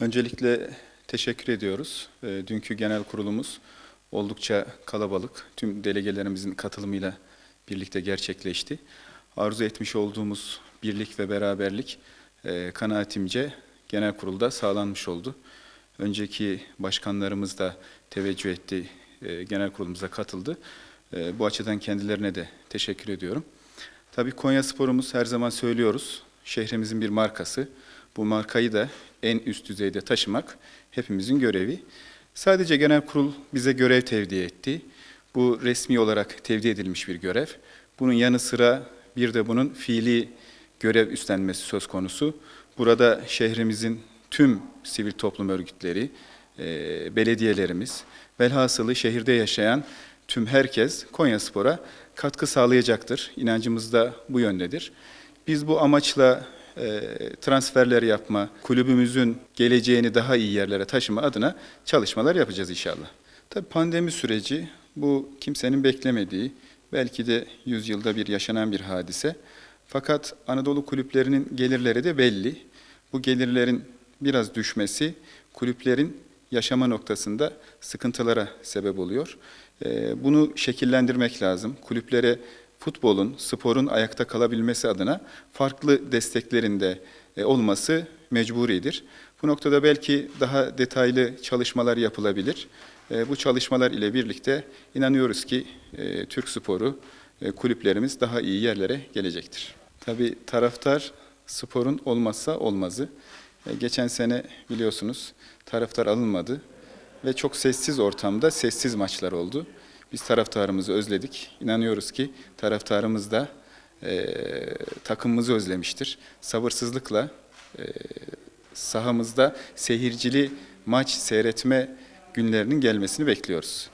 Öncelikle teşekkür ediyoruz. E, Dünkü genel kurulumuz oldukça kalabalık. Tüm delegelerimizin katılımıyla birlikte gerçekleşti. Arzu etmiş olduğumuz birlik ve beraberlik e, kanaatimce genel kurulda sağlanmış oldu. Önceki başkanlarımız da teveccüh etti, e, genel kurulumuza katıldı. E, Bu açıdan kendilerine de teşekkür ediyorum. Tabii Konya Spor'umuz her zaman söylüyoruz, şehrimizin bir markası. Bu markayı da en üst düzeyde taşımak hepimizin görevi. Sadece genel kurul bize görev tevdi etti. Bu resmi olarak tevdi edilmiş bir görev. Bunun yanı sıra bir de bunun fiili görev üstlenmesi söz konusu. Burada şehrimizin tüm sivil toplum örgütleri, e, belediyelerimiz, velhasılı şehirde yaşayan tüm herkes Konya Spor'a katkı sağlayacaktır. İnancımız da bu yöndedir. Biz bu amaçla transferler yapma, kulübümüzün geleceğini daha iyi yerlere taşıma adına çalışmalar yapacağız inşallah. Tabii pandemi süreci bu kimsenin beklemediği, belki de yüzyılda bir yaşanan bir hadise. Fakat Anadolu kulüplerinin gelirleri de belli. Bu gelirlerin biraz düşmesi kulüplerin yaşama noktasında sıkıntılara sebep oluyor. Ee, Bunu şekillendirmek lazım. Kulüplere futbolun, sporun ayakta kalabilmesi adına farklı desteklerin de e, olması mecburidir. Bu noktada belki daha detaylı çalışmalar yapılabilir. E, Bu çalışmalar ile birlikte inanıyoruz ki e, Türk sporu, kulüplerimiz daha iyi yerlere gelecektir. Tabii taraftar sporun olmazsa olmazı. Geçen sene biliyorsunuz taraftar alınmadı ve çok sessiz ortamda sessiz maçlar oldu. Biz taraftarımızı özledik. İnanıyoruz ki taraftarımız da e, takımımızı özlemiştir. Sabırsızlıkla e, sahamızda seyircili maç seyretme günlerinin gelmesini bekliyoruz.